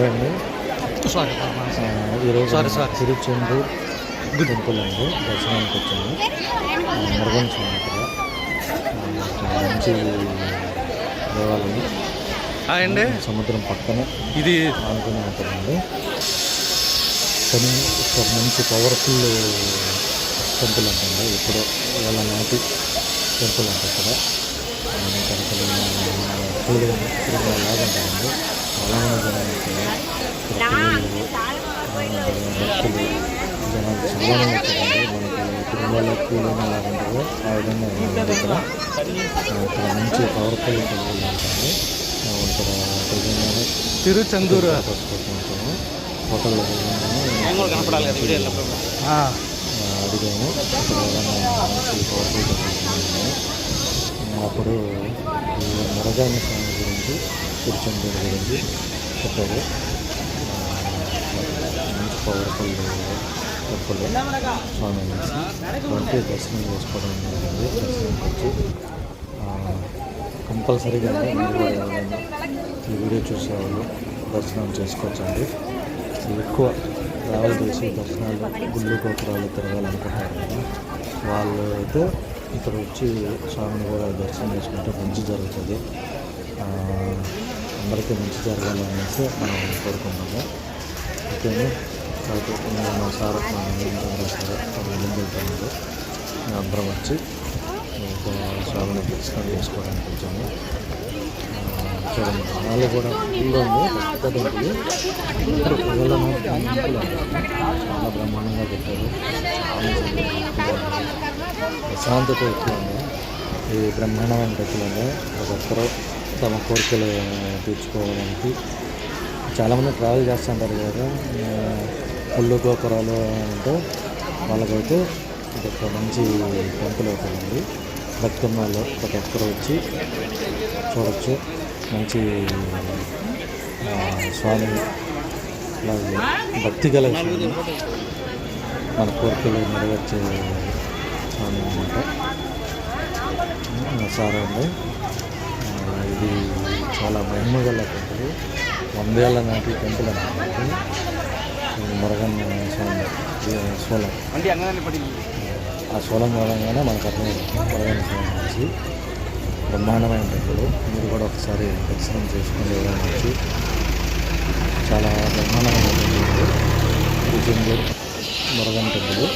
Hi అండి sorry ఈరోజు. Tiruchendur temple అండి. దర్శనానికి వచ్చాము. ఆ, చాలా మంచి దేవాలయం. అండి సముద్రం పక్కనే ఇది ఆనుకుని ఉంటుందండి కానీ ఒక మంచి పవర్ఫుల్ టెంపుల్ అంటండి ఇప్పుడు వాళ్ళ నాటి టెంపుల్ అంట ఇక్కడ. కూలిగా లాగా అలాగే జనాలు పిల్లలు, ఆ, చాలా మనకి తిరుమల ఎలా విధంగా ఇక్కడ మంచి పవర్ఫుల్ ఆ, ఇక్కడ నిజంగానే తిరుచందూరు పట్టుకుంటాము హోటల్లో అడిగాము ఇక్కడ మంచి పవర్ఫుల్ అప్పుడు ఈ మురగాని స్వామి గురించి తిరుచందూరు జరిగింది చెప్పారు మంచి పవర్ఫుల్ టెంపుల్ స్వామి అనేసి దర్శనం చేసుకోవడం జరిగింది దర్శనంకి వచ్చి కంపల్సరీగా మీరు ఈ వీడియో చూసేవాళ్ళు దర్శనం చేసుకోవచ్చండి. ఎక్కువ ట్రావెల్ చేసి దర్శనాలు గుళ్ళు గోపురాలు తిరగాలనుకుంటారు కదా. వాళ్ళు అయితే ఇక్కడ వచ్చి స్వామిని కూడా దర్శనం చేసుకుంటే మంచి జరుగుతుంది. అందరికీ మంచి జరగాలి అనేసి మనం కోరుకుంటాము ఓకేనా? కాబట్టి నేను సార్ మా సార్ వాళ్ళు ముందు అందరం వచ్చి స్వామిని దర్శనం చేసుకోవడానికి వచ్చాము. చూడండి. వాళ్ళు కూడా ఫుల్ ఉంది. పెద్ద టెంపుల్ చాలా బ్రహ్మాండంగా పెట్టారు. ప్రశాంతత ఎక్కువ ఉంది. ఈ బ్రహ్మాండమైన టెంపుల్ అండి తమ కోరికలు తీర్చుకోవడానికి చాలామంది ట్రావెల్ చేస్తుంటారు కదా. ఆ, గోపురాలు అంటే వాళ్ళకైతే ఇది ఒక మంచి టెంపుల్ అవుతుందండి. బతుకమ్మలో వాళ్ళు ప్రతి ఒక్కరు వచ్చి చూడొచ్చు. మంచి స్వామి అలాగే భక్తి గల స్వామి. మన కోరికలు నెరవేర్చే స్వామి అనమాట సార్ అండి. ఇది చాలా మహిమ గల టెంపుల్. వందేళ్ళ నాటి టెంపుల్ అనమాట ఇది. మురగన్ స్వామి సోలం. ఆ సోలం చూడంగానే మనకు అర్థమైంది. మురగన్ స్వామి నుంచి బ్రహ్మాండమైన టెంపుల్. మీరు కూడా ఒకసారి దర్శనం చేసుకుని వచ్చి చాలా బ్రహ్మాండమైన టెంపుల్. మురగన్ టెంపుల్.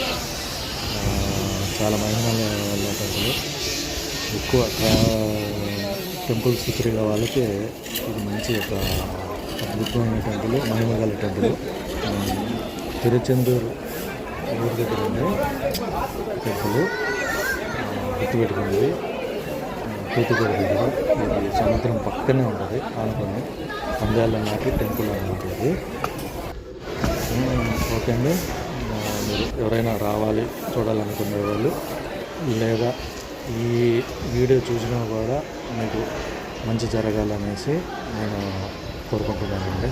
చాలా మహిమల వల్ల టెంపుల్. ఎక్కువ టెంపుల్స్ తిరిగే వాళ్ళకి ఇది మంచి ఒక అద్భుతమైన టెంపుల్ మహిమగల టెంపుల్ తిరుచెందూరు ఊరి దగ్గర ఉండే టెంపుల్ గుర్తుపెట్టుకుంది తూతుగూడ దగ్గర ఇది సముద్రం పక్కనే ఉంటుంది ఆనుకొని పంజాల నాటి టెంపుల్ అనమాట ఇది ఓకే అండి. మీరు ఎవరైనా రావాలి చూడాలనుకునే వాళ్ళు లేదా ఈ వీడియో చూసినా కూడా మీకు మంచి జరగాలనేసి నేను కోరుకుంటున్నానండి.